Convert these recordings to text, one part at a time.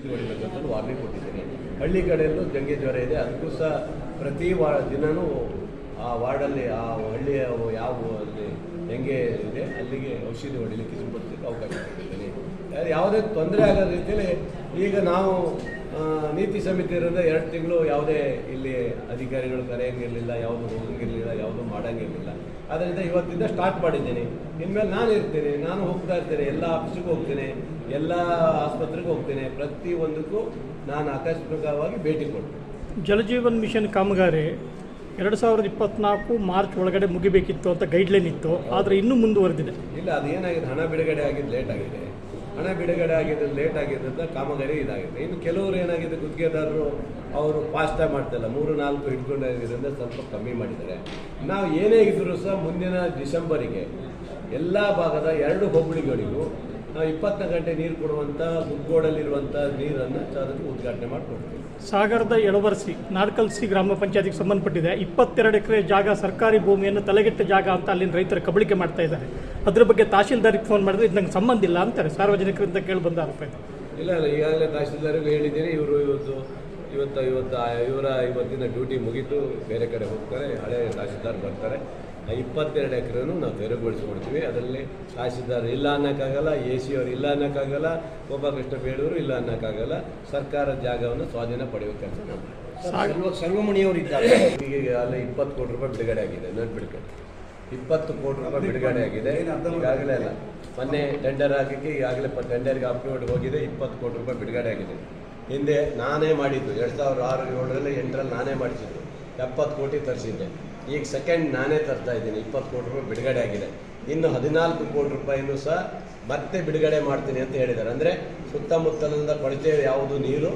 ಇದು ಹೊಡಿಬೇಕಂತ ವಾರ್ನಿಂಗ್ ಕೊಟ್ಟಿದ್ದೀನಿ. ಹಳ್ಳಿ ಕಡೆಯಲ್ಲೂ ಜಂಗೆ ಜ್ವರ ಇದೆ. ಅದಕ್ಕೂ ಸಹ ಪ್ರತಿ ವಾ ದಿನವೂ ಆ ವಾರ್ಡಲ್ಲಿ ಆ ಹಳ್ಳಿಯ ಯಾವ ಅಲ್ಲಿ ಹೆಂಗೆ ಇದೆ, ಅಲ್ಲಿಗೆ ಔಷಧಿ ಹೊಡಿಲಿಕ್ಕೆ ಸಿಂಪಡಿಸಲಿಕ್ಕೆ ಅವಕಾಶ ಕೊಟ್ಟಿದ್ದೀನಿ. ಯಾವುದೇ ತೊಂದರೆ ಆಗದ ರೀತಿಯಲ್ಲಿ ಈಗ ನಾವು ನೀತಿ ಸಮಿತಿ ಇರೋದ್ರೆ ಎರಡು ತಿಂಗಳು ಯಾವುದೇ ಇಲ್ಲಿ ಅಧಿಕಾರಿಗಳು ಕರೆಯಂಗಿರಲಿಲ್ಲ ಯಾವುದು ಹೋಗಂಗಿರಲಿಲ್ಲ ಯಾವುದು ಮಾಡಂಗಿರಲಿಲ್ಲ ಅದರಿಂದ ಇವತ್ತಿಂದ ಸ್ಟಾರ್ಟ್ ಮಾಡಿದ್ದೀನಿ. ಇನ್ಮೇಲೆ ನಾನು ಇರ್ತೇನೆ ನಾನು ಹೋಗ್ತಾ ಇರ್ತೇನೆ ಎಲ್ಲ ಆಫೀಸಿಗೂ ಹೋಗ್ತೇನೆ ಎಲ್ಲ ಆಸ್ಪತ್ರೆಗೂ ಹೋಗ್ತೇನೆ. ಪ್ರತಿ ಒಂದಕ್ಕೂ ನಾನು ಆಕಸ್ಮಿಕವಾಗಿ ಭೇಟಿ ಕೊಡ್ತೇನೆ. ಜಲಜೀವನ್ ಮಿಷನ್ ಕಾಮಗಾರಿ ಎರಡು ಸಾವಿರದ ಇಪ್ಪತ್ನಾಲ್ಕು ಮಾರ್ಚ್ ಒಳಗಡೆ ಮುಗಿಬೇಕಿತ್ತು ಅಂತ ಗೈಡ್ಲೈನ್ ಇತ್ತು. ಆದರೆ ಇನ್ನೂ ಮುಂದುವರೆದಿದೆ. ಇಲ್ಲ ಅದು ಏನಾಗಿದೆ ಹಣ ಬಿಡುಗಡೆ ಆಗಿದ್ದು ಲೇಟ್ ಆಗಿದೆ. ಹಣ ಬಿಡುಗಡೆ ಆಗಿದೆ ಲೇಟ್ ಆಗಿದ್ದರಿಂದ ಕಾಮಗಾರಿ ಇದಾಗಿದೆ ಇನ್ನು ಕೆಲವರು ಏನಾಗಿದೆ ಗುತ್ತಿಗೆದಾರರು, ಅವರು ಫಾಸ್ಟಾಗಿ ಮಾಡ್ತಿಲ್ಲ. ಮೂರು, ನಾಲ್ಕು ಹಿಡ್ಕೊಂಡಿರೋದ್ರಿಂದ ಸ್ವಲ್ಪ ಕಮ್ಮಿ ಮಾಡಿದ್ದಾರೆ. ನಾವು ಏನೇ ಇದ್ದರೂ ಸಹ ಮುಂದಿನ ಡಿಸೆಂಬರಿಗೆ, ಎಲ್ಲ ಭಾಗದ ಎರಡು ಹೋಬಳಿಗಳಿಗೂ ನಾವು ಗಂಟೆ ನೀರು ಕೊಡುವಂಥ ಗುಗ್ಗೋಡಲ್ಲಿರುವಂಥ ನೀರನ್ನು ಚಾರಕ್ಕೆ ಉದ್ಘಾಟನೆ ಮಾಡಿಕೊಡ್ತೀವಿ. ಸಾಗರದ ಎಳವರ್ಸಿ ನಾಡ್ಕಲ್ಸಿ ಗ್ರಾಮ ಪಂಚಾಯತಿಗೆ ಸಂಬಂಧಪಟ್ಟಿದೆ. ಇಪ್ಪತ್ತೆರಡು ಎಕರೆ ಜಾಗ ಸರ್ಕಾರಿ ಭೂಮಿಯನ್ನು ತಲೆಗೆಟ್ಟ ಜಾಗ ಅಂತ ಅಲ್ಲಿನ ರೈತರ ಕಬಳಿಕೆ ಮಾಡ್ತಾ ಇದ್ದಾರೆ. ಅದ್ರ ಬಗ್ಗೆ ತಹಶೀಲ್ದಾರಿಗೆ ಫೋನ್ ಮಾಡಿದ್ರೆ ಇದು ನಂಗೆ ಸಂಬಂಧ ಇಲ್ಲ ಅಂತಾರೆ. ಸಾರ್ವಜನಿಕರಿಂದ ಕೇಳಿ ಬಂದ ಆರೋಪ ಇದೆ. ಇಲ್ಲ ಇಲ್ಲ ಈಗಾಗಲೇ ತಹಶೀಲ್ದಾರಿಗೆ ಹೇಳಿದ್ದೀನಿ. ಇವರು ಇವತ್ತು ಇವತ್ತು ಇವತ್ತು ಇವರ ಇವತ್ತಿನ ಡ್ಯೂಟಿ ಮುಗಿತು. ಬೇರೆ ಕಡೆ ಹೋಗ್ತಾರೆ. ಹಳೆ ತಹಶೀಲ್ದಾರ್ ಬರ್ತಾರೆ. ಆ ಇಪ್ಪತ್ತೆರಡು ಎಕರೆನೂ ನಾವು ತೆರವುಗೊಳಿಸ್ಕೊಡ್ತೀವಿ. ಅದರಲ್ಲಿ ತಹಸೀಲ್ದಾರ್ ಇಲ್ಲ ಅನ್ನೋಕ್ಕಾಗಲ್ಲ ಎ ಸಿ ಅವರು ಇಲ್ಲ ಅನ್ನೋಕ್ಕಾಗಲ್ಲ ಗೋಪಾಲಕೃಷ್ಣ ಬೇಡೂರು ಇಲ್ಲ ಅನ್ನೋಕ್ಕಾಗಲ್ಲ ಸರ್ಕಾರದ ಜಾಗವನ್ನು ಸ್ವಾಧೀನ ಪಡೆಯುವ ಕೆಲಸ ನಾವು. ಸರ್ವಮಣಿಯವರು ಇದ್ದಾರೆ ಈಗ ಅಲ್ಲಿ ಇಪ್ಪತ್ತು ಕೋಟಿ ರೂಪಾಯಿ ಬಿಡುಗಡೆ ಆಗಿದೆ ನೆನ್ಪಿಡ್ಕೊಂಡು ಇಪ್ಪತ್ತು ಕೋಟಿ ರೂಪಾಯಿ ಬಿಡುಗಡೆ ಆಗಿದೆ. ಈಗಾಗಲೇ ಅಲ್ಲ. ಮೊನ್ನೆ ಟೆಂಡರ್ ಹಾಕಕ್ಕೆ ಈಗಾಗಲೇ ಪ ಟೆಂಡರ್ಗೆ ಅಪ್ಲೋಡ್ ಹೋಗಿದೆ ಇಪ್ಪತ್ತು ಕೋಟಿ ರೂಪಾಯಿ ಬಿಡುಗಡೆ ಆಗಿದೆ. ಹಿಂದೆ ನಾನೇ ಮಾಡಿದ್ದು ಎರಡು ಸಾವಿರದ ಆರು ಏಳರಲ್ಲಿ ಎಂಟರಲ್ಲಿ ನಾನೇ ಮಾಡಿಸಿದ್ದು. ಎಪ್ಪತ್ತು ಕೋಟಿ ತರಿಸಿದ್ದೆ. ಈಗ ಸೆಕೆಂಡ್ ನಾನೇ ತರ್ತಾ ಇದ್ದೀನಿ. ಇಪ್ಪತ್ತು ಕೋಟಿ ರೂಪಾಯಿ ಬಿಡುಗಡೆ ಆಗಿದೆ. ಇನ್ನು ಹದಿನಾಲ್ಕು ಕೋಟಿ ರೂಪಾಯಿನೂ ಸಹ ಮತ್ತೆ ಬಿಡುಗಡೆ ಮಾಡ್ತೀನಿ ಅಂತ ಹೇಳಿದ್ದಾರೆ. ಅಂದರೆ ಸುತ್ತಮುತ್ತಲಿಂದ ಕೊಳಚೆ ಯಾವುದು ನೀರು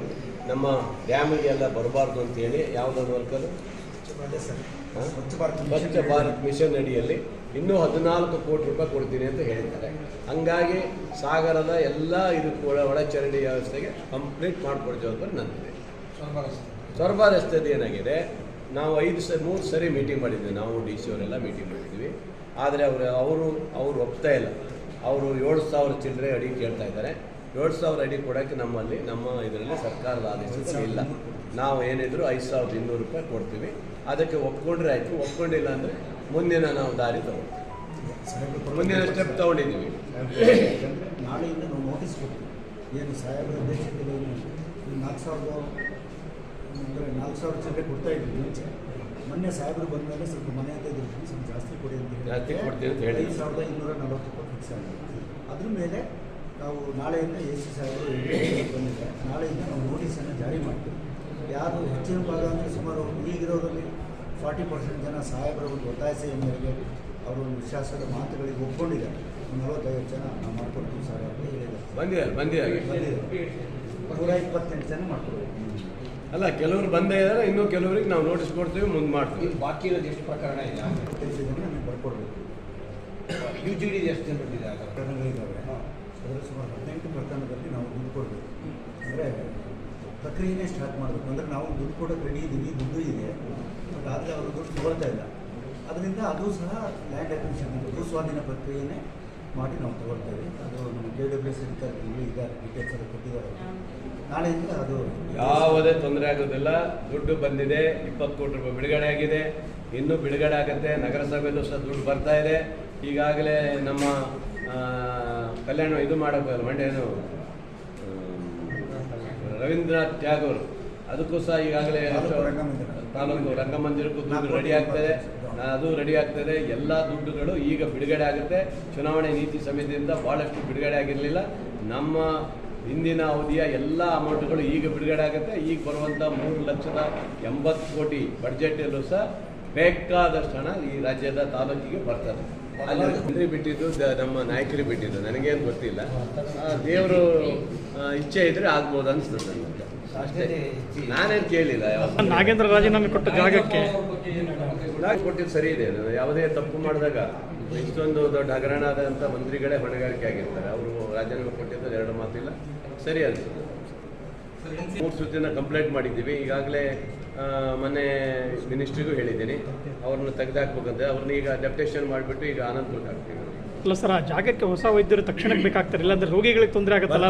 ನಮ್ಮ ಡ್ಯಾಮಿಗೆಲ್ಲ ಬರಬಾರ್ದು ಅಂತೇಳಿ ಯಾವುದೊಂದು ವರ್ಕರು ಸ್ವಚ್ಛ ಭಾರತ್ ಮಿಷನ್ ಅಡಿಯಲ್ಲಿ. ಇನ್ನೂ ಹದಿನಾಲ್ಕು ಕೋಟಿ ರೂಪಾಯಿ ಕೊಡ್ತೀನಿ ಅಂತ ಹೇಳಿದ್ದಾರೆ. ಹಂಗಾಗಿ ಸಾಗರದ ಎಲ್ಲ ಇದು ಕೂಡ ಒಳಚರಂಡಿ ವ್ಯವಸ್ಥೆಗೆ ಕಂಪ್ಲೀಟ್ ಮಾಡಿಕೊಡ್ತೀವಿ ಅಂತ ನಂದಿದೆ ಸೊರಬ ರಸ್ತೆದು ಏನಾಗಿದೆ? ನಾವು ಐದು ಸ ಮೂರು ಸರಿ ಮೀಟಿಂಗ್ ಮಾಡಿದ್ವಿ. ನಾವು ಡಿ ಸಿ ಅವರೆಲ್ಲ ಮೀಟಿಂಗ್ ಮಾಡಿದ್ವಿ. ಆದರೆ ಅವರು ಅವರು ಅವರು ಒಪ್ತಾ ಇಲ್ಲ. ಅವರು ಏಳು ಸಾವಿರ ಚಿಲ್ಲರೆ ಅಡಿ ಕೇಳ್ತಾ ಇದ್ದಾರೆ. ಏಳು ಸಾವಿರ ಅಡಿ ಕೊಡೋಕ್ಕೆ ನಮ್ಮಲ್ಲಿ ನಮ್ಮ ಇದರಲ್ಲಿ ಸರ್ಕಾರದ ಆದೇಶ ಇಲ್ಲ. ನಾವು ಏನಿದ್ರು ಐದು ಸಾವಿರದ ಇನ್ನೂರು ರೂಪಾಯಿ ಕೊಡ್ತೀವಿ. ಅದಕ್ಕೆ ಒಪ್ಕೊಂಡ್ರೆ ಆಯಿತು. ಒಪ್ಕೊಂಡಿಲ್ಲ ಅಂದರೆ ಮುಂದಿನ ನಾವು ದಾರಿ ತಗೊಳ್ತೀವಿ ಮುಂದಿನ ಸ್ಟೆಪ್ ತಗೊಂಡಿದ್ದೀವಿ. ನಾಳೆಯಿಂದ ನಾವು ನೋಟಿಸ್ ಕೊಡ್ತೀವಿ. ಏನು ಸಾಹೇಬರ ದೇಶಕ್ಕೆ ನಾಲ್ಕು ಸಾವಿರದ ಅಂದರೆ ನಾಲ್ಕು ಸಾವಿರ ಚಿಲ್ಲರೆ ಕೊಡ್ತಾ ಇದ್ದೀವಿ ಮುಂಚೆ. ಮೊನ್ನೆ ಸಾಹೇಬರು ಬಂದ ಮೇಲೆ ಸ್ವಲ್ಪ ಮನೆ ಅಂತ ಇದ್ರು. ಸ್ವಲ್ಪ ಜಾಸ್ತಿ ಕೊಡಿ ಅಂತ ಹೇಳಿ. ಐದು ಸಾವಿರದ ಇನ್ನೂರ ನಲವತ್ತು ರೂಪಾಯಿ ಫಿಕ್ಸ್ ಆಗಿದೆ. ಅದ್ರ ಮೇಲೆ ನಾವು ನಾಳೆಯಿಂದ ಎ ಸಿ ಸಾಹೇಬರು ಬಂದಿದೆ ನಾಳೆಯಿಂದ ನಾವು ನೋಟಿಸನ್ನು ಜಾರಿ ಮಾಡ್ತೀವಿ. ಯಾರು ಹೆಚ್ಚಿನ ಭಾಗ ಅಂದರೆ ಸುಮಾರು ಈಗಿರೋದ್ರಲ್ಲಿ ಫಾರ್ಟಿ ಪರ್ಸೆಂಟ್ ಜನ ಸಾಹೇಬರ ಒಂದು ಒತ್ತಾಯಸೆಯ ಮೇರೆಗೆ ಅವರು ವಿಶ್ವಾಸದ ಮಾತುಗಳಿಗೆ ಒಪ್ಕೊಂಡಿದ್ದಾರೆ. ಒಂದು ನಲವತ್ತೈವತ್ತು ಜನ ನಾವು ಮಾಡ್ಕೊಡ್ತೀವಿ ಸರ್ ಅಂತ ಹೇಳಿದ್ದಾರೆ. ಬಂದಿದೆ ಬಂದಿದೆ ನೂರ ಇಪ್ಪತ್ತೆಂಟು ಜನ ಮಾಡ್ಕೊಡ್ಬೇಕು ಅಲ್ಲ ಕೆಲವರು ಬಂದೇ ಇದ್ದಾರೆ ಇನ್ನೂ ಕೆಲವರಿಗೆ ನಾವು ನೋಟಿಸ್ ಕೊಡ್ತೀವಿ ಮುಂದೆ ಮಾಡ್ತೀವಿ. ಬಾಕಿ ಇರೋದು ಎಷ್ಟು ಪ್ರಕರಣ ಇದೆ? ಬರ್ಕೊಡ್ಬೇಕು. ಯು ಜಿ ಡಿ ಎಷ್ಟು ಆ ಆಗ? ಪ್ರಕರಣಗಳಿದ್ದಾವೆ ಅದರ ಸುಮಾರು ಹದಿನೆಂಟು ಪ್ರಕರಣದಲ್ಲಿ ನಾವು ದುಡ್ಡು ಕೊಡಬೇಕು. ಅಂದರೆ ಪ್ರಕ್ರಿಯೆನೇ ಸ್ಟಾರ್ಟ್ ಮಾಡಬೇಕು. ಅಂದರೆ ನಾವು ದುಡ್ಡು ಕೊಡೋಕೆ ರೆಡಿ ಇದ್ದೀವಿ ದುಡ್ಡು ಇದೆ ಬಟ್ ಆದರೆ ಅವರು ದುಡ್ಡು ತಗೊಳ್ತಾ ಇಲ್ಲ. ಅದರಿಂದ ಅದು ಸಹ ಲ್ಯಾಂಡ್ ಅಕ್ವಿಷನ್ ಭೂ ಸ್ವಾಧೀನ ಪ್ರಕ್ರಿಯೆನೇ ಮಾಡಿ ನಾವು ತಗೊಳ್ತೇವೆ. ಅದು ನಮ್ಮ ಕೆ ಡಬ್ಲ್ಯೂ ಎಸ್ ಅಧಿಕಾರಿಗಳು ಇದ್ದಾರೆ ಡೀಟೇಲ್ಸ್ ಎಲ್ಲ ಕೊಟ್ಟಿದ್ದಾರೆ. ಯಾವುದೇ ತೊಂದರೆ ಆಗೋದಿಲ್ಲ. ದುಡ್ಡು ಬಂದಿದೆ ಇಪ್ಪತ್ತು ಕೋಟಿ ರೂಪಾಯಿ ಬಿಡುಗಡೆ ಆಗಿದೆ. ಇನ್ನೂ ಬಿಡುಗಡೆ ಆಗುತ್ತೆ. ನಗರಸಭೆಯಲ್ಲೂ ಸಹ ದುಡ್ಡು ಬರ್ತಾ ಇದೆ. ಈಗಾಗಲೇ ನಮ್ಮ ಕಲ್ಯಾಣ ಇದು ಮಾಡೋಕ್ಕಲ್ಲ ಮಂಡ್ಯನು ರವೀಂದ್ರನಾಥ್ ಟ್ಯಾಗೋರ್. ಅದಕ್ಕೂ ಸಹ ಈಗಾಗಲೇ. ತಾಲೂಕು ರಂಗಮಂದಿರಕ್ಕೂ ದುಡ್ಡು ರೆಡಿ ಆಗ್ತದೆ. ಅದು ರೆಡಿ ಆಗ್ತದೆ. ಎಲ್ಲ ದುಡ್ಡುಗಳು ಈಗ ಬಿಡುಗಡೆ ಆಗುತ್ತೆ. ಚುನಾವಣೆ ನೀತಿ ಸಮಿತಿಯಿಂದ ಭಾಳಷ್ಟು ಬಿಡುಗಡೆ ಆಗಿರಲಿಲ್ಲ. ನಮ್ಮ ಹಿಂದಿನ ಅವಧಿಯ ಎಲ್ಲ ಅಮೌಂಟ್ಗಳು ಈಗ ಬಿಡುಗಡೆ ಆಗುತ್ತೆ. ಈಗ ಬರುವಂಥ ಮೂರು ಲಕ್ಷದ ಎಂಬತ್ತು ಕೋಟಿ ಬಡ್ಜೆಟಲ್ಲೂ ಸಹ ಬೇಕಾದಷ್ಟು ಹಣ ಈ ರಾಜ್ಯದ ತಾಲೂಕಿಗೆ ಬರ್ತದೆ. ಅಲ್ಲಿ ಮಂತ್ರಿ ಬಿಟ್ಟಿದ್ದು ನಮ್ಮ ನಾಯಕರು ಬಿಟ್ಟಿದ್ದು. ನನಗೇನು ಗೊತ್ತಿಲ್ಲ. ದೇವರು ಇಚ್ಛೆ ಇದ್ರೆ ಆಗ್ಬೋದು ಅನಿಸ್ತದೆ ನನಗೆ. ಅಷ್ಟೇ. ನಾನೇನು ಕೇಳಿಲ್ಲ. ನಾಗೇಂದ್ರ ರಾಜೀನಾಮೆ ಕೊಟ್ಟ ಜಾಗಕ್ಕೆ ಕೊಟ್ಟಿದ್ದು ಸರಿ ಇದೆ. ಯಾವುದೇ ತಪ್ಪು ಮಾಡಿದಾಗ ಇಷ್ಟೊಂದು ದೊಡ್ಡ ಹಗರಣ ಆದಂಥ ಮಂತ್ರಿಗಳೇ ಹೊಣೆಗಾರಿಕೆ ಆಗಿರ್ತಾರೆ. ಅವರು ರಾಜೀನಾಮೆ ಕೊಟ್ಟಿದ್ದು ಎರಡು ಮಾತಿಲ್ಲ. ಸರಿ ಅನಿಸುತ್ತೆ. ಮೂರು ಸುತ್ತಿನ ಕಂಪ್ಲೇಂಟ್ ಮಾಡಿದ್ದೀವಿ. ಈಗಾಗಲೇ ಮೊನ್ನೆ ಮಿನಿಸ್ಟ್ರಿಗೂ ಹೇಳಿದ್ದೀನಿ. ಅವ್ರನ್ನ ತೆಗೆದಾಕ್ಬೇಕಂತ ಅವ್ರನ್ನ ಈಗ ಡೆಪ್ಟೇಷನ್ ಮಾಡಿಬಿಟ್ಟು ಈಗ ಆನಂದ್ ಹಾಕ್ತೀವಿ. ಅಲ್ಲ ಸರ್ ಆ ಜಾಗಕ್ಕೆ ಹೊಸ ವೈದ್ಯರು ತಕ್ಷಣಕ್ಕೆ ಬೇಕಾಗ್ತಾರೆ. ಇಲ್ಲಾಂದ್ರೆ ರೋಗಿಗಳಿಗೆ ತೊಂದರೆ ಆಗುತ್ತಲ್ಲ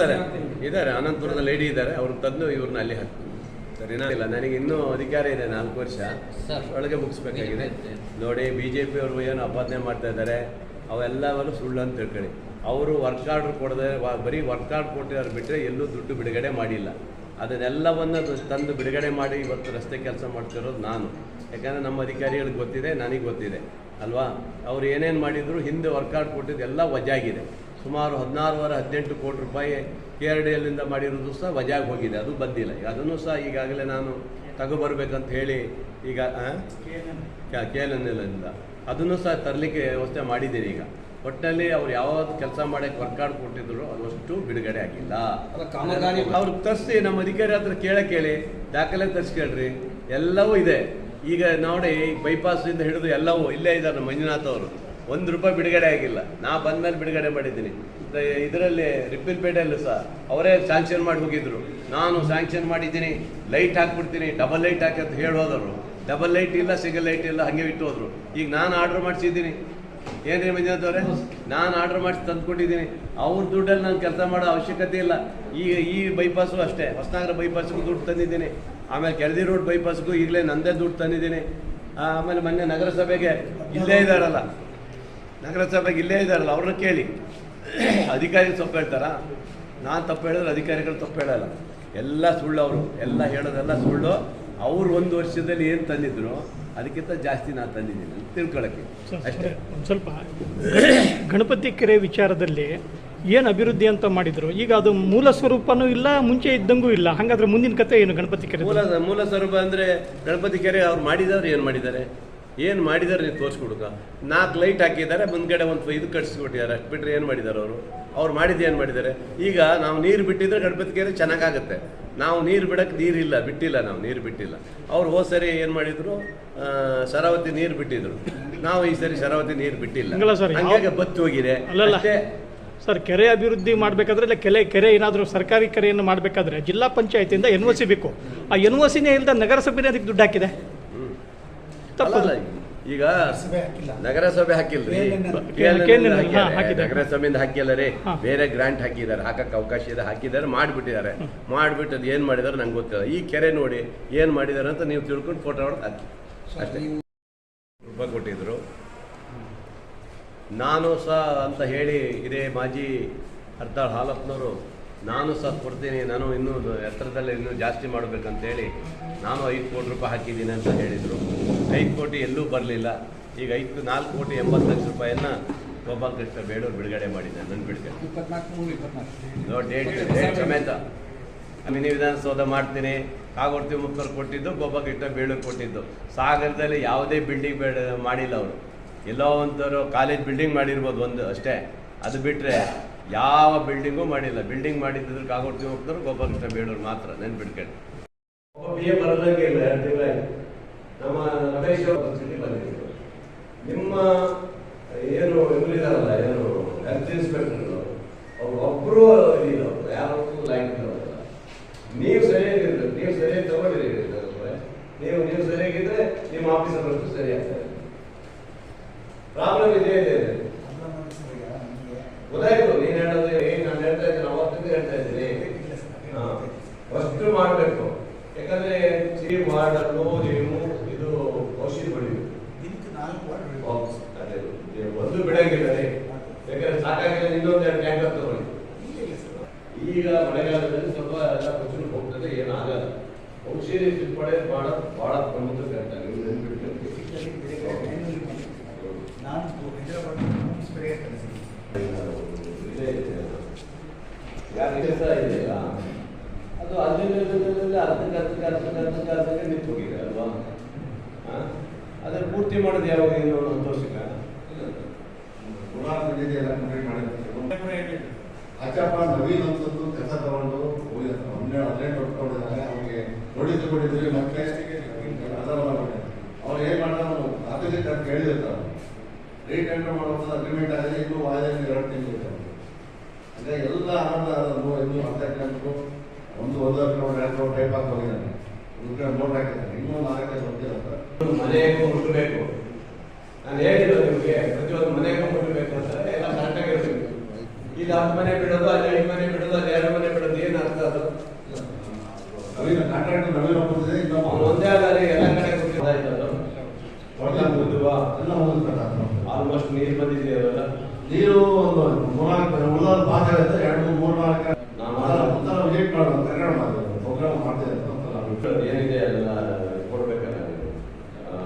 ಇದ್ದಾರೆ. ಅನಂತಪುರದ ಲೇಡಿ ಇದ್ದಾರೆ. ಅವ್ರನ್ನ ತಂದು ಇವ್ರನ್ನ ಅಲ್ಲಿ ಹಾಕ್ತೀನಿ ಸರಿನಾ? ಇಲ್ಲ ನನಗೆ ಇನ್ನೂ ಅಧಿಕಾರ ಇದೆ ನಾಲ್ಕು ವರ್ಷ. ಒಳಗೆ ಮುಗಿಸ್ಬೇಕಾಗಿದೆ. ನೋಡಿ ಬಿ ಜೆ ಪಿಯವರು ಏನು ಅಪಾದನೆ ಮಾಡ್ತಾ ಇದ್ದಾರೆ. ಅವೆಲ್ಲವನ್ನು ಸುಳ್ಳು ಅಂತ ತಿಳ್ಕೊಳ್ಳಿ. ಅವರು ವರ್ಕ್ ಆರ್ಡ್ರ್ ಕೊಡದೆ ಬರೀ ವರ್ಕ್ ಆರ್ಡ್ ಕೊಟ್ಟಿದ್ದಾರೆ ಬಿಟ್ಟರೆ ಎಲ್ಲೂ ದುಡ್ಡು ಬಿಡುಗಡೆ ಮಾಡಿಲ್ಲ. ಅದನ್ನೆಲ್ಲವನ್ನು ತಂದು ಬಿಡುಗಡೆ ಮಾಡಿ ಇವತ್ತು ರಸ್ತೆ ಕೆಲಸ ಮಾಡ್ತಿರೋದು ನಾನು. ಯಾಕಂದರೆ ನಮ್ಮ ಅಧಿಕಾರಿಗಳಿಗೆ ಗೊತ್ತಿದೆ ನನಗೆ ಗೊತ್ತಿದೆ. ಅಲ್ವಾ? ಅವ್ರು ಏನೇನು ಮಾಡಿದ್ರು ಹಿಂದೆ ವರ್ಕ್ ಆರ್ಡ್ ಕೊಟ್ಟಿದ್ದು ಎಲ್ಲ ವಜಾಗಿದೆ. ಸುಮಾರು ಹದಿನಾರುವರೆ ಹದಿನೆಂಟು ಕೋಟಿ ರೂಪಾಯಿ ಕೆ ಆರ್ ಡಿ ಎಲ್ಲಿಂದ ಮಾಡಿರೋದು ಸಹ ವಜಾಗಿ ಹೋಗಿದೆ ಅದು ಬಂದಿಲ್ಲ. ಈಗ ಅದನ್ನು ಸಹ ಈಗಾಗಲೇ ನಾನು ತಗೊಬರ್ಬೇಕಂತ ಹೇಳಿ ಈಗ ಕೆ ಎಲ್ ಎನ್ ಎಲ್ಲಿಂದ ಅದನ್ನು ಸಹ ತರಲಿಕ್ಕೆ ವ್ಯವಸ್ಥೆ ಮಾಡಿದ್ದೀನಿ ಈಗ. ಒಟ್ಟಿನಲ್ಲಿ ಅವ್ರು ಯಾವ್ದು ಕೆಲಸ ಮಾಡಕ್ಕೆ ವರ್ಕ್ ಆರ್ಡ್ ಕೊಟ್ಟಿದ್ರು ಅದಷ್ಟು ಬಿಡುಗಡೆ ಆಗಿಲ್ಲ. ಅವ್ರು ತರಿಸಿ ನಮ್ಮ ಅಧಿಕಾರಿ ಹತ್ರ ಕೇಳಕ್ಕೆ ಕೇಳಿ ದಾಖಲೆ ತರಿಸ್ಕೇಳ್ರಿ ಎಲ್ಲವೂ ಇದೆ. ಈಗ ನೋಡಿ ಬೈಪಾಸಿಂದ ಹಿಡಿದು ಎಲ್ಲವೂ ಇಲ್ಲೇ ಇದ್ದಾರೆ ಮಂಜುನಾಥ್ ಅವರು. ಒಂದು ರೂಪಾಯಿ ಬಿಡುಗಡೆ ಆಗಿಲ್ಲ. ನಾ ಬಂದ್ಮೇಲೆ ಬಿಡುಗಡೆ ಮಾಡಿದ್ದೀನಿ. ಇದರಲ್ಲಿ ರಿಪ್ಪಿಲ್ಪೇಟೆಯಲ್ಲೂ ಸಹ ಅವರೇ ಸ್ಯಾಂಕ್ಷನ್ ಮಾಡಿ ಹೋಗಿದ್ರು. ನಾನು ಸ್ಯಾಂಕ್ಷನ್ ಮಾಡಿದ್ದೀನಿ. ಲೈಟ್ ಹಾಕ್ಬಿಡ್ತೀನಿ. ಡಬಲ್ ಲೈಟ್ ಹಾಕಿ ಅಂತ ಹೇಳೋದವರು ಡಬಲ್ ಲೈಟ್ ಇಲ್ಲ ಸಿಂಗಲ್ ಲೈಟ್ ಇಲ್ಲ, ಹಾಗೆ ಇಟ್ಟು ಹೋದ್ರು ಈಗ ನಾನು ಆರ್ಡರ್ ಮಾಡಿಸಿದ್ದೀನಿ. ಏನ್ರಿ ಅವರೇ? ನಾನು ಆರ್ಡರ್ ಮಾಡಿಸಿ ತಂದ್ಕೊಂಡಿದ್ದೀನಿ. ಅವ್ರ ದುಡ್ಡಲ್ಲಿ ನಾನು ಕೆಲಸ ಮಾಡೋ ಅವಶ್ಯಕತೆ ಇಲ್ಲ. ಈಗ ಈ ಬೈಪಾಸು ಅಷ್ಟೇ. ಹೊಸನಗರ ಬೈಪಾಸ್ಗೂ ದುಡ್ಡು ತಂದಿದ್ದೀನಿ. ಆಮೇಲೆ ಕೆಳದಿ ರೋಡ್ ಬೈಪಾಸ್ಗೂ ಈಗಲೇ ನಂದೇ ದುಡ್ಡು ತಂದಿದ್ದೀನಿ. ಆಮೇಲೆ ಮೊನ್ನೆ ನಗರಸಭೆಗೆ ಇಲ್ಲೇ ಇದ್ದಾರಲ್ಲ ನಗರಸಭೆಗೆ ಇಲ್ಲೇ ಇದ್ದಾರಲ್ಲ ಅವ್ರನ್ನ ಕೇಳಿ. ಅಧಿಕಾರಿ ತಪ್ಪು ಹೇಳ್ತಾರಾ? ನಾನು ತಪ್ಪು ಹೇಳಿದ್ರೆ ಅಧಿಕಾರಿಗಳು ತಪ್ಪು ಹೇಳಲ್ಲ. ಎಲ್ಲ ಸುಳ್ಳು ಅವರು ಎಲ್ಲ ಹೇಳೋದೆಲ್ಲ ಸುಳ್ಳು. ಅವ್ರು ಒಂದು ವರ್ಷದಲ್ಲಿ ಏನು ತಂದಿದ್ರು? ಅದಕ್ಕಿಂತ ಜಾಸ್ತಿ ನಾನು ತಂದಿದ್ದೀನಿ ಅಂತ ತಿಳ್ಕೊಳಕ್ಕೆ. ಅಷ್ಟೇ. ಒಂದು ಸ್ವಲ್ಪ. ಗಣಪತಿ ಕೆರೆ ವಿಚಾರದಲ್ಲಿ ಏನು ಅಭಿವೃದ್ಧಿ ಅಂತ ಮಾಡಿದ್ರು? ಈಗ ಅದು ಮೂಲ ಸ್ವರೂಪನೂ ಇಲ್ಲ ಮುಂಚೆ ಇದ್ದಂಗೂ ಇಲ್ಲ. ಹಾಗಾದ್ರೆ ಮುಂದಿನ ಕತೆ ಏನು ಗಣಪತಿ ಕೆರೆ ಮೂಲ ಮೂಲ ಸ್ವರೂಪ ಅಂದರೆ ಗಣಪತಿ ಕೆರೆ ಅವ್ರು ಮಾಡಿದವ್ರು ಏನು ಮಾಡಿದ್ದಾರೆ? ಏನು ಮಾಡಿದ್ದಾರೆ ನೀವು ತೋರಿಸ್ಕೊಡುಕ ನಾಲ್ಕು ಲೈಟ್ ಹಾಕಿದ್ದಾರೆ ಮುಂದ್ಗಡೆ ಒಂದು ಇದು ಕಟ್ಸ್ಬಿಟ್ಟಿದ್ದಾರೆ ಅಷ್ಟು ಬಿಟ್ಟರೆ ಏನು ಮಾಡಿದ್ದಾರೆ ಅವರು? ಅವ್ರು ಮಾಡಿದ್ದು ಏನು ಮಾಡಿದ್ದಾರೆ? ಈಗ ನಾವು ನೀರು ಬಿಟ್ಟಿದ್ರೆ ಗಣಪತಿ ಕೆರೆ ಚೆನ್ನಾಗಾಗುತ್ತೆ. ನಾವು ನೀರು ಬಿಡೋಕ್ಕೆ ನೀರಿಲ್ಲ ಬಿಟ್ಟಿಲ್ಲ ನಾವು ನೀರು ಬಿಟ್ಟಿಲ್ಲ. ಅವ್ರು ಹೋದ ಸರಿ ಏನು ಮಾಡಿದ್ರು? ಶರಾವತಿ ನೀರು ಬಿಟ್ಟಿದ್ರು. ನಾವು ಈ ಸರಿ ಶರಾವತಿ ನೀರು ಬಿಟ್ಟಿಲ್ಲ. ಹಂಗಾಗಿ ಬತ್ತಿ ಹೋಗಿದೆ. ಅಲ್ಲಲ್ಲ. ಅಷ್ಟೇ. ಸರ್ ಕೆರೆ ಅಭಿವೃದ್ಧಿ ಮಾಡಬೇಕಾದ್ರೆ ಇಲ್ಲ ಕೆರೆ ಕೆರೆ ಏನಾದರೂ ಸರ್ಕಾರಿ ಕೆರೆಯನ್ನು ಮಾಡಬೇಕಾದ್ರೆ ಜಿಲ್ಲಾ ಪಂಚಾಯತಿಯಿಂದ ಎನ್ ಒ ಸಿ ಬೇಕು. ಆ ಎನ್ ಒ ಸಿನೇ ಇಲ್ಲದ ನಗರಸಭೆನೇ ಅದಕ್ಕೆ ದುಡ್ಡು ಹಾಕಿದೆ. ತಪ್ಪಲ್ಲ ಈಗ. ನಗರಸಭೆ ಹಾಕಿಲ್ರಿ. ನಗರಸಭೆಯಿಂದ ಹಾಕಿಲ್ಲ ರೀ. ಬೇರೆ ಗ್ರಾಂಟ್ ಹಾಕಿದ್ದಾರೆ. ಹಾಕಕ್ ಅವಕಾಶ ಇದೆ. ಹಾಕಿದ್ದಾರೆ. ಮಾಡಿಬಿಟ್ಟಿದ್ದಾರೆ. ಮಾಡಿಬಿಟ್ಟು ಅದು ಏನು ಮಾಡಿದಾರೆ ನಂಗೆ ಗೊತ್ತಿಲ್ಲ. ಈ ಕೆರೆ ನೋಡಿ ಏನು ಮಾಡಿದ್ದಾರೆ ಅಂತ ನೀವು ತಿಳ್ಕೊಂಡು ಫೋಟೋ ಹೊಡೆದು ಹಾಕಿ. ಅಷ್ಟೇ. ರೂಪಾಯಿ ಕೊಟ್ಟಿದ್ರು. ನಾನು ಸಹ ಅಂತ ಹೇಳಿ ಇದೇ ಮಾಜಿ ಹರ್ತಾಳ್ ಹಾಲಪ್ಪನವರು ನಾನು ಸಹ ಕೊಡ್ತೀನಿ. ನಾನು ಇನ್ನೂ ಎತ್ತರದಲ್ಲಿ ಇನ್ನೂ ಜಾಸ್ತಿ ಮಾಡಬೇಕಂತೇಳಿ ನಾನು ಐದು ಕೋಟಿ ರೂಪಾಯಿ ಹಾಕಿದ್ದೀನಿ ಅಂತ ಹೇಳಿದರು. ಐದು ಕೋಟಿ ಎಲ್ಲೂ ಬರಲಿಲ್ಲ. ಈಗ ಐದು ನಾಲ್ಕು ಕೋಟಿ ಎಂಬತ್ತು ಲಕ್ಷ ರೂಪಾಯಿಯನ್ನು ಗೋಪಾಲಕೃಷ್ಣ ಬೇಡೂರು ಬಿಡುಗಡೆ ಮಾಡಿದ್ದೆ ನನ್ನ ಬಿಡುಗಡೆ. ಡೇಟ್ ಡೇಟ್ ಸಮೇತ. ಮಿನಿ ವಿಧಾನಸೌಧ ಮಾಡ್ತೀನಿ. ಕಾಗೋಡ್ತಿ ಮುಕ್ತರು ಕೊಟ್ಟಿದ್ದು ಗೋಪಾಲಕೃಷ್ಣ ಬೇಳೂರು ಕೊಟ್ಟಿದ್ದು. ಸಾಗರದಲ್ಲಿ ಯಾವುದೇ ಬಿಲ್ಡಿಂಗ್ ಬೇಡ ಮಾಡಿಲ್ಲ ಅವರು. ಎಲ್ಲೋ ಒಂಥರು ಕಾಲೇಜ್ ಬಿಲ್ಡಿಂಗ್ ಮಾಡಿರ್ಬೋದು ಒಂದು ಅಷ್ಟೇ. ಅದು ಬಿಟ್ಟರೆ ಯಾವ ಬಿಲ್ಡಿಂಗೂ ಮಾಡಿಲ್ಲ. ಬಿಲ್ಡಿಂಗ್ ಮಾಡಿದ್ದಿದ್ರು ಕಾಗೋಡ್ತಿ ಮುಖರು ಗೋಪಾಲಕೃಷ್ಣ ಬೇಳೂರು ಮಾತ್ರ. ನೆನ್ಪಿಟ್ಕೊಂಡು ನಮ್ಮ ಪರಿಸ್ಥಿತಿ ಬಂದಿದ್ರು ನಿಮ್ಮ ಏನು ಇವರಿದಾರಲ್ಲ ಏನು ಹೆಲ್ತ್ ಇನ್ಸ್ಪೆಕ್ಟರ್ ಅವ್ರು ಒಬ್ಬರು ಇಲ್ಲ ಅವ್ರು ಯಾರು ಲೈನ್ ಇಲ್ಲ ನೀವು ಸರಿಯಾಗಿರ್ಬೇಕು ನೀವು ಸರಿಯಾಗಿ ತಗೊಂಡಿರಿ ನೀವು ನೀವು ಸರಿಯಾಗಿದ್ರೆ ನಿಮ್ಮ ಆಫೀಸರ್ ಅಷ್ಟು ಸರಿಯಾಗ್ತದೆ ಪ್ರಾಬ್ಲಮ್ ಇದೆ ಇದೆ ಇದೆ. ಗೊತ್ತಾಯ್ತು ನೀನು ಹೇಳೋದು ಏನು ನಾನು ಹೇಳ್ತಾ ಇದ್ದೀನಿ ಅವತ್ತಿಂದ ಹೇಳ್ತಾ ಇದ್ದೀನಿ ಫಸ್ಟ್ ಮಾಡಬೇಕು ಯಾಕಂದ್ರೆ ಸಿ ಮಾಡಲು ನೀವು ಇದು ಔಷಧಿ ಹೊಡಿಬೇಕು ದಿನಕ್ಕೆ ನಾಲ್ಕು ವಾರ್ಡ್ ಬೇಕು. ಬಾಕ್ಸ್ ಅದೇ ನೀವು ಒಂದು ಬಿಡಂಗಿದ್ದಾರೆ ಯಾಕಂದ್ರೆ ಸಾಕಾಗಿಲ್ಲ ಇನ್ನೊಂದು ಎರಡು ಟ್ಯಾಂಕರ್ ತಗೊಳ್ಳಿ. ಈಗ ಮಳೆಗಾಲದಲ್ಲಿ ಸ್ವಲ್ಪ ಎಲ್ಲ ಕೊಚ್ಚಲು ಹೋಗ್ತದೆ ಏನಾಗಲ್ಲ ಔಷಧಿ ಸಿಂಪಡೆ ಬಹಳ ಬಹಳ ಪ್ರಮುಖ ಕರ್ತಾರೆ. ನಾನು ಹೈದರಾಬಾದ್ ಇದೆಯಲ್ಲ? ಅದು ಅರ್ಧ ಅರ್ಧಕ್ಕೆ ಅರ್ಧಕ್ಕೆ ಅರ್ಧಕ್ಕೆ ಅರ್ಧಕ್ಕೆ ಅರ್ಧಕ್ಕೆ ನಿಂತು ಹೋಗಿದೆ ಅಲ್ವಾ? ಅದನ್ನ ಪೂರ್ತಿ ಮಾಡೋದು ಯಾವಾಗ ಇನ್ನೊಂದು ಸಂತೋಷಕ್ಕೆ ವರ್ಷಕ್ಕೆ? ಪುನಃ ಬಿಟ್ಟಿದೆ ಎಲ್ಲ ಕಂಪ್ಲೀಟ್ ಮಾಡಿರ್ತಾರೆ ಆಚಪ್ಪ ನವೀನ್ ಅಂತದ್ದು ಕೆಲಸ ತಗೊಂಡು ಹೋಗಿದ್ದಾರೆ ಹನ್ನೆರಡು ಹದಿನೆಂಟು ವರ್ಷ ತಗೊಂಡಿದ್ದಾರೆ ಅವ್ರಿಗೆ ನೋಡಿದ್ರು ಕೊಟ್ಟಿದ್ವಿ ಮತ್ತೆ ಅವ್ರು ಏನು ಮಾಡ್ತಾರೆ ಆಫೀಸಿಗೆ ಅಂತ ಕೇಳಿದಿರ್ತಾರೆ ರೀಟೆಂಡರ್ ಮಾಡುವಂಥ ಅಗ್ರಿಮೆಂಟ್ ಆಗಿದೆ. ಇನ್ನೂ ವಾಯ್ದೆ ಎರಡು ತಿಂಗಳು ಇದೆ. ಅಂದ್ರೆ ಎಲ್ಲ ಆನಂದ ಅದನ್ನು ಇನ್ನೂ ಕಿಲೋಮೀಟ್ರು, ಒಂದು ಒಂದೂವರೆ ಕಿಲೋಮೀಟರ್, ಎರಡು ಕಿಲೋಮೀಟರ್ ಟೈಪ್ ಆಗಿ ಹೋಗಿದ್ದಾನೆ ನೋಟ್ ಹಾಕಿದ್ದಾನೆ ಇನ್ನೂ ನಾಲ್ಕೈದು ಸರ್ ಮನೆಗೂ ಮುಟ್ಟಬೇಕು ನಾನು ಹೇಳಿಲ್ಲ ನಿಮಗೆ ಪ್ರತಿಯೊಂದು ಮನೆಗೆ ಮುಟ್ಟಬೇಕು ಅಂತಂದ್ರೆ ಎಲ್ಲ ಕರೆಕ್ಟಾಗಿರ್ಬೇಕು ಇಲ್ಲಿ ಹತ್ತು ಮನೆ ಬಿಡೋದು ಅಲ್ಲಿ ಐದು ಮನೆ ಬಿಡೋದು ಅಲ್ಲಿ ಎರಡು ಮನೆ ಬಿಡೋದು ಏನು ಅರ್ಥ ಅದು? ಒಂದೇ ಅಲ್ಲ ರೀ ಎಲ್ಲ ಕಡೆ ಆಲ್ಮೋಸ್ಟ್ ನೀರು ಬಂದಿದೆಯಲ್ಲ ನೀರು ಒಂದು ಮೂರ್ನಾಲ್ಕು ಮೂರ್ನಾಲ್ಕು ಭಾಗ ಇರುತ್ತೆ ಎರಡು ಮೂರು ಮೂರು ನಾಲ್ಕು ನಾವು ಒಂಥರ ವಿಸಿಟ್ ಮಾಡೋದು ಕರ್ಕೊಂಡು ಮಾಡೋದು ಪ್ರೋಗ್ರಾಮ್ ಮಾಡ್ತಿದ್ದಾರೆ ಅಂತ ನಾವು ಏನಿದೆ ಎಲ್ಲ ಕೊಡ್ಬೇಕಲ್ಲ ನೀವು ಆ,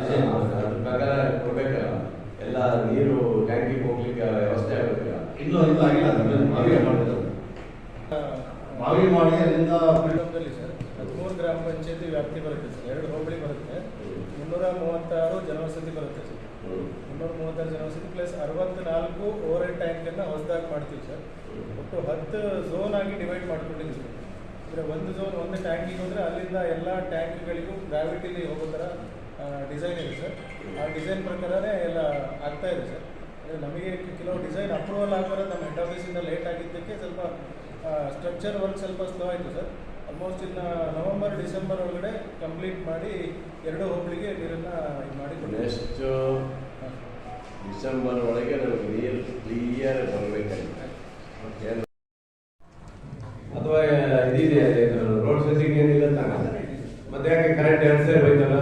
ಅದ್ರ ಪ್ರಕಾರ ಕೊಡ್ಬೇಕಲ್ಲ ಎಲ್ಲ ನೀರು ಟ್ಯಾಂಕಿಗೆ ಹೋಗ್ಲಿಕ್ಕೆ ವ್ಯವಸ್ಥೆ ಆಗಬೇಕಲ್ಲ ಇಲ್ಲ ಆಗಿಲ್ಲ ಬಾವಿ ಮಾಡಿದ್ದಾರೆ ಮಾವಿ ಮಾಡಿ ಅಲ್ಲಿಂದ ಸರ್, ಹದಿಮೂರು ಗ್ರಾಮ ಪಂಚಾಯತಿ ವ್ಯಾಪ್ತಿ ಬರುತ್ತೆ ಸರ್, ಎರಡು ಹೋಬಳಿ ಬರುತ್ತೆ. ಮುನ್ನೂರ ಮೂವತ್ತಾರು ಜನವಸತಿ ಬರುತ್ತೆ ಸರ್. ಮುನ್ನೂರ ಮೂವತ್ತಾರು ಜನವಸತಿ ಪ್ಲಸ್ ಅರವತ್ನಾಲ್ಕು ಓವರ್ ಹೆಡ್ ಟ್ಯಾಂಕನ್ನು ಹೊಸದಾಗಿ ಮಾಡ್ತೀವಿ ಸರ್. ಒಟ್ಟು ಹತ್ತು ಝೋನ್ ಆಗಿ ಡಿವೈಡ್ ಮಾಡ್ಕೊಂಡಿದ್ದೀವಿ ಸರ್. ಅಂದರೆ ಒಂದು ಝೋನ್ ಒಂದು ಟ್ಯಾಂಕಿಗೆ ಹೋದರೆ ಅಲ್ಲಿಂದ ಎಲ್ಲ ಟ್ಯಾಂಕ್ಗಳಿಗೂ ಗ್ರಾವಿಟಿಲಿ ಹೋಗೋ ಥರ ಡಿಸೈನ್ ಇದೆ ಸರ್. ಆ ಡಿಸೈನ್ ಪ್ರಕಾರನೇ ಎಲ್ಲ ಆಗ್ತಾ ಇದೆ ಸರ್. ನಮಗೆ ಕೆಲವು ಡಿಸೈನ್ ಅಪ್ರೂವಲ್ ಆಗೋರೆ ನಮ್ಮ ಹೆಡ್ ಆಫೀಸಿಂದ ಲೇಟ್ ಆಗಿದ್ದಕ್ಕೆ ಸ್ವಲ್ಪ ಸ್ಟ್ರಕ್ಚರ್ ವರ್ಕ್ ಸ್ವಲ್ಪ ಸ್ಲೋ ಆಯಿತು ಸರ್ ಆಲ್ಮೋಸ್ಟ್ ಇನ್ನು ನವೆಂಬರ್ ಡಿಸೆಂಬರ್ ಒಳಗಡೆ ಕಂಪ್ಲೀಟ್ ಮಾಡಿ ಎರಡು ಹೋಬಳಿಗೆ ನೀರನ್ನು ಇದು ಮಾಡಿ ಕೊಡ್ತೀವಿ. ನೆಕ್ಸ್ಟ್. ಡಿಸೆಂಬರ್ ಒಳಗೆ ನಮಗೆ ನೀರು ಕ್ಲಿಯರ್ ಬರಬೇಕಾಗಿತ್ತು ಅಥವಾ ಇದಿದೆ ರೋಡ್ ಸೆಟ್ಟಿಂಗ್ ಏನಿಲ್ಲ ತಾನೆ ಮತ್ತೆ ಯಾಕೆ ಕರೆಂಟ್ ಎರಡು ಸೇರಿ ಹೋಯ್ತಲ್ಲ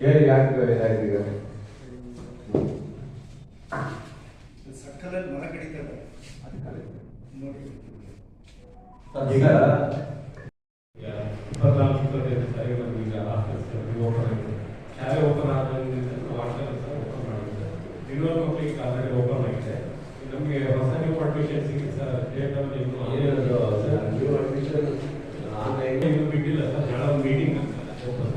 ಹೇಳಿ ಯಾಕೆ ಇದಾಯ್ತು ಈಗ ಸರ್ಕಲಲ್ಲಿ ಮರ ಕಡಿತಾ ಇದ್ದಾರೆ ನೋಡಿ ಈಗ ಇಪ್ಪತ್ನಾಲ್ಕು ನಮ್ಗೆ ಈಗ ಆಫೀಸ್ ಓಪನ್ ಆಗಿದೆ. ಶಾಲೆ ಓಪನ್ ಆದ್ರಿಂದ ಸಹ ಓಪನ್ ಮಾಡಿದೆ ಇನ್ನೊಂದು ಮಕ್ಕಳಿಗೆ ಆಲ್ರೆಡಿ ಓಪನ್ ಆಗಿದೆ ನಮಗೆ ಹೊಸ ನ್ಯೂ ಅಡ್ಮಿಷನ್ ಸಿಗುತ್ತೆ ಸರ್ ಡೇಟ್ ಆಫ್ ಏನದು ನ್ಯೂ ಅಡ್ಮಿಷನ್ ಆನ್ಲೈನ್ ಇದು ಬಿಟ್ಟಿಲ್ಲ ಸರ್ ನಾಳೆ ಒಂದು meeting open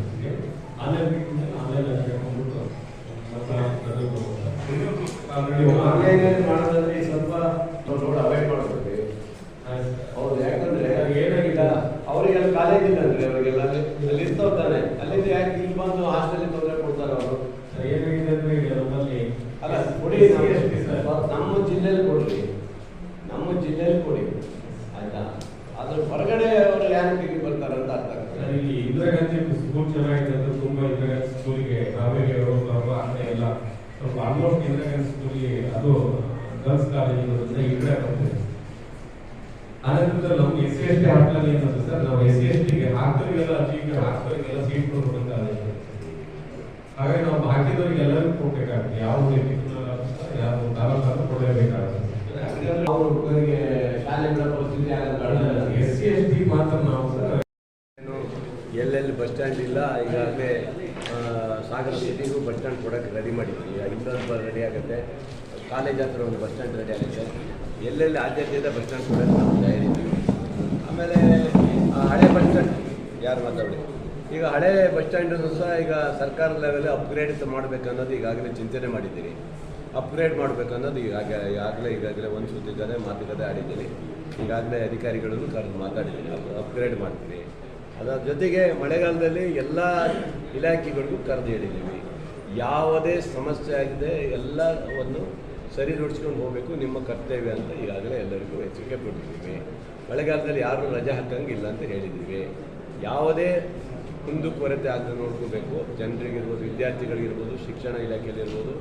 online meeting online ಹಾಕೊಂಡ್ಬಿಟ್ಟು already online ಮಾಡೋದಂದ್ರೆ ಸ್ವಲ್ಪ ರೋಡ್ ಅವಾಯ್ಡ್ ಮಾಡ್ಬೇಕು ಹೌದು ಯಾಕಂದ್ರೆ ಏನಾಗಿಲ್ಲ ಅವರಿಗೆಲ್ಲ ಕಾಲೇಜ್ ಇಲ್ಲ ಅಂದ್ರೆ ಅವರಿಗೆಲ್ಲ ಅಲ್ಲಿ ಅಲ್ಲಿ ಇರ್ತಾವ್ ತಾನೆ ಅಲ್ಲಿಂದ ಯಾಕೆ ಇಲ್ಲಿ ಬಂದು ಹಾಸ್ಟೆಲ್ ತೊಂದರೆ ಕೊಡ್ತಾರೆ ಅವರು ಏನಾಗಿದೆ ಅಂದ್ರೆ ಈಗ ನಮ್ಮಲ್ಲಿ ಅಲ್ಲ ಕೊಡಿ ನಮ್ಮ ನಮ್ಮ ಜಿಲ್ಲೆಯಲ್ಲಿ ಕೊಡ್ರಿ ನಮ್ಮ ಜಿಲ್ಲೆಯಲ್ಲಿ ಕೊಡಿ ಆಯ್ತಾ ಅದ್ರ ಹೊರಗಡೆ ಅವರು ಯಾಕೆ ಇಲ್ಲಿ ಬರ್ತಾರೆ ಅಂತ ಅರ್ಥ ಸರ್, ಆಗ್ತದೆ ಇಲ್ಲಿ ಇಂದಿರಾ ಗಾಂಧಿ ಸ್ಕೂಲ್ ಚೆನ್ನಾಗಿದೆ ಅಂದ್ರೆ ತುಂಬಾ ಇಂದಿರಾ ಗಾಂಧಿ ಸ್ಕೂಲ್ಗೆ ಕಾವೇರಿ ಅವರು ಬರುವ ಅಂತ ಎಲ್ಲ ಸ್ವಲ್ಪ ಆಲ್ಮೋಸ್ಟ್ ಇಂದಿರಾ ಗಾಂಧಿ ಸ್ಕೂಲ್ಗೆ ಅದು ಗರ್ಲ್ಸ್ ಕಾಲೇಜ್ ಇರೋದ್ರಿಂದ ಇಂದಿರಾ ಬರ್ತದೆ ಆನಂತರ ನಮ್ಗೆ S C S T hostel ಏನಂದ್ರೆ ಸರ್ ನಾವು ಎಸ್ ಸಿ ಎಸ್ ಟಿಗೆ ಹಾಸ್ಟೆಲ್ಗೆಲ್ಲ ಸೀಟ್ ಹಾಸ್ಟೆಲ್ಗೆಲ್ಲ ಸೀಟ್ ಕೊಡ್ಬೇಕಂತ ಆದೇಶ ಹಾಗಾಗಿ ಹಾಕಿದವರಿಗೆ ಎಲ್ಲರಿಗೂ ಕೊಡಬೇಕಾಗುತ್ತೆ. ಯಾವ ಯಾವ ತಾಲೂಕನ್ನು ಕೊಡಲೇಬೇಕಾಗುತ್ತೆ. ಅವರು ಇವರಿಗೆ ಶಾಲೆ ಬಿಡೋ ಪರಿಸ್ಥಿತಿ ಎಸ್ ಸಿ ಎಸ್ ಟಿ ಮಾತ್ರ ನಾವು ಎಲ್ಲೆಲ್ಲಿ ಬಸ್ ಸ್ಟ್ಯಾಂಡ್ ಇಲ್ಲ ಈಗಾಗಲೇ ಸಾಗರ ಸಿಟಿಗೂ ಬಸ್ ಸ್ಟ್ಯಾಂಡ್ ಕೊಡೋಕ್ಕೆ ರೆಡಿ ಮಾಡಿದ್ವಿ ಇನ್ನೊಂದು ರೆಡಿ ಆಗುತ್ತೆ. ಕಾಲೇಜ್ ಹತ್ರ ಒಂದು ಬಸ್ ಸ್ಟ್ಯಾಂಡ್ ರೆಡಿ ಆಗುತ್ತೆ. ಎಲ್ಲೆಲ್ಲಿ ಆದ್ಯತೆ ಇದೆ ಬಸ್ ಸ್ಟ್ಯಾಂಡ್ ಕೊಡೋಕ್ಕೆ ನಾವು ತಯಾರಿದ್ದೀವಿ. ಆಮೇಲೆ ಆ ಹಳೆ ಬಸ್ ಸ್ಟ್ಯಾಂಡ್ ಯಾರು ಮಾತಾಡಿ ಈಗ ಹಳೆ ಬಸ್ ಸ್ಟ್ಯಾಂಡನ್ನು ಸಹ ಈಗ ಸರ್ಕಾರ ಲೆವೆಲ್ ಅಪ್ಗ್ರೇಡ್ ಮಾಡಬೇಕು ಅನ್ನೋದು ಈಗಾಗಲೇ ಚಿಂತನೆ ಮಾಡಿದ್ದೀನಿ. ಅಪ್ಗ್ರೇಡ್ ಮಾಡಬೇಕು ಅನ್ನೋದು ಈಗಾಗ ಈಗಾಗಲೇ ಈಗಾಗಲೇ ಒಂದು ಸುದ್ದಿದ್ದಾರೆ ಮಾತುಕತೆ ಆಡಿದ್ದೀನಿ. ಈಗಾಗಲೇ ಅಧಿಕಾರಿಗಳನ್ನು ಕರೆದು ಮಾತಾಡಿದ್ದೀನಿ. ಅಪ್ಗ್ರೇಡ್ ಮಾಡ್ತೀನಿ. ಅದರ ಜೊತೆಗೆ ಮಳೆಗಾಲದಲ್ಲಿ ಎಲ್ಲ ಇಲಾಖೆಗಳಿಗೂ ಕರೆದು ಹೇಳಿದ್ದೀವಿ. ಯಾವುದೇ ಸಮಸ್ಯೆ ಆಗಿದೆ ಎಲ್ಲವನ್ನು ಸರಿದೂಡಿಸ್ಕೊಂಡು ಹೋಗಬೇಕು, ನಿಮ್ಮ ಕರ್ತವ್ಯ ಅಂತ ಈಗಾಗಲೇ ಎಲ್ಲರಿಗೂ ಎಚ್ಚರಿಕೆ ಕೊಟ್ಟಿದ್ದೀವಿ. ಮಳೆಗಾಲದಲ್ಲಿ ಯಾರೂ ರಜೆ ಹಾಕಂಗಿಲ್ಲ ಅಂತ ಹೇಳಿದ್ದೀವಿ. ಯಾವುದೇ ಕುಂದುಕೊರತೆ ಆಗದೆ ನೋಡ್ಕೋಬೇಕು. ಜನರಿಗಿರ್ಬೋದು ವಿದ್ಯಾರ್ಥಿಗಳಿಗಿರ್ಬೋದು ಶಿಕ್ಷಣ ಇಲಾಖೆಯಲ್ಲಿರ್ಬೋದು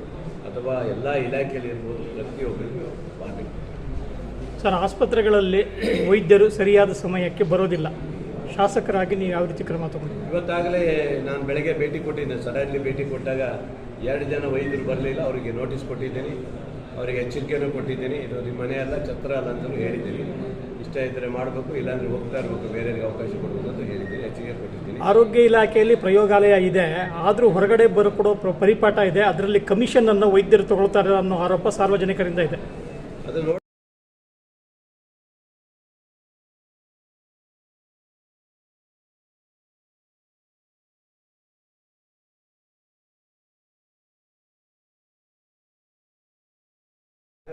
ಅಥವಾ ಎಲ್ಲ ಇಲಾಖೆಯಲ್ಲಿರ್ಬೋದು ಪ್ರತಿಯೊಬ್ಬರಿಗೂ ಮಾಡಬೇಕು ಸರ್ ಆಸ್ಪತ್ರೆಗಳಲ್ಲಿ ವೈದ್ಯರು ಸರಿಯಾದ ಸಮಯಕ್ಕೆ ಬರೋದಿಲ್ಲ. ಶಾಸಕರಾಗಿ ನೀವು ಯಾವ ರೀತಿ ಕ್ರಮ ತಗೊಂಡು ಇವತ್ತಾಗಲೇ ನಾನು ಬೆಳಗ್ಗೆ ಭೇಟಿ ಕೊಟ್ಟಿದ್ದೆ. ಸಡನ್ಲಿ ಭೇಟಿ ಕೊಟ್ಟಾಗ ಎರಡು ಜನ ವೈದ್ಯರು ಬರಲಿಲ್ಲ. ಅವರಿಗೆ ನೋಟಿಸ್ ಕೊಟ್ಟಿದ್ದೀನಿ. ಅವರಿಗೆ ಎಚ್ಚರಿಕೆಯೂ ಕೊಟ್ಟಿದ್ದೀನಿ. ಇದು ನಿಮ್ಮ ಮನೆಯಲ್ಲ ಛತ್ರ ಅಲ್ಲ ಅಂತಲೂ ಹೇಳಿದ್ದೀನಿ. ಇಷ್ಟ ಇದ್ದರೆ ಮಾಡಬೇಕು ಇಲ್ಲಾಂದರೆ ಹೋಗ್ತಾ ಇರಬೇಕು ಬೇರೆಯವರಿಗೆ ಅವಕಾಶ ಕೊಡಬೇಕು ಅಂತ ಹೇಳಿದ್ದೀನಿ ಎಚ್ಚರಿಕೆ ಕೊಟ್ಟಿದ್ದೀನಿ. ಆರೋಗ್ಯ ಇಲಾಖೆಯಲ್ಲಿ ಪ್ರಯೋಗಾಲಯ ಇದೆ ಆದರೂ ಹೊರಗಡೆ ಬರಕೊಡೋ ಪ್ರ- ಪರಿಪಾಠ ಇದೆ ಅದರಲ್ಲಿ ಕಮಿಷನ್ ಅನ್ನು ವೈದ್ಯರು ತಗೊಳ್ತಾರೆ ಅನ್ನೋ ಆರೋಪ ಸಾರ್ವಜನಿಕರಿಂದ ಇದೆ. ಅದು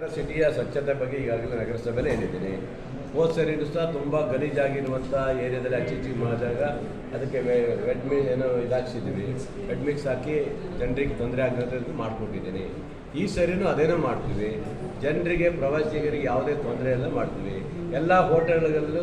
ಸಿಟಿಯ ಸ್ವಚ್ಛತೆ ಬಗ್ಗೆ ಈಗಾಗಲೇ ನಗರಸಭೆಯಲ್ಲಿ ಹೇಳಿದ್ದೀನಿ. ಹೋದ ಸರಿನೂ ಸಹ ತುಂಬ ಗಲೀಜಾಗಿರುವಂಥ ಏರಿಯಾದಲ್ಲಿ ಅಚ್ಚಿಚ್ಚಿ ಮಾಡಿದಾಗ ಅದಕ್ಕೆ ವೆಡ್ಮಿ ಏನೋ ಇದಾಕ್ಸಿದ್ದೀವಿ ವೆಡ್ಮಿಕ್ಸ್ ಹಾಕಿ ಜನರಿಗೆ ತೊಂದರೆ ಆಗದಂತೆ ಮಾಡಿಕೊಟ್ಟಿದ್ದೀನಿ. ಈ ಸರಿನೂ ಅದೇನೋ ಮಾಡ್ತೀವಿ. ಜನರಿಗೆ, ಪ್ರವಾಸಿಗರಿಗೆ ಯಾವುದೇ ತೊಂದರೆ ಎಲ್ಲ ಮಾಡ್ತೀವಿ. ಎಲ್ಲ ಹೋಟೆಲ್ಗಳಲ್ಲೂ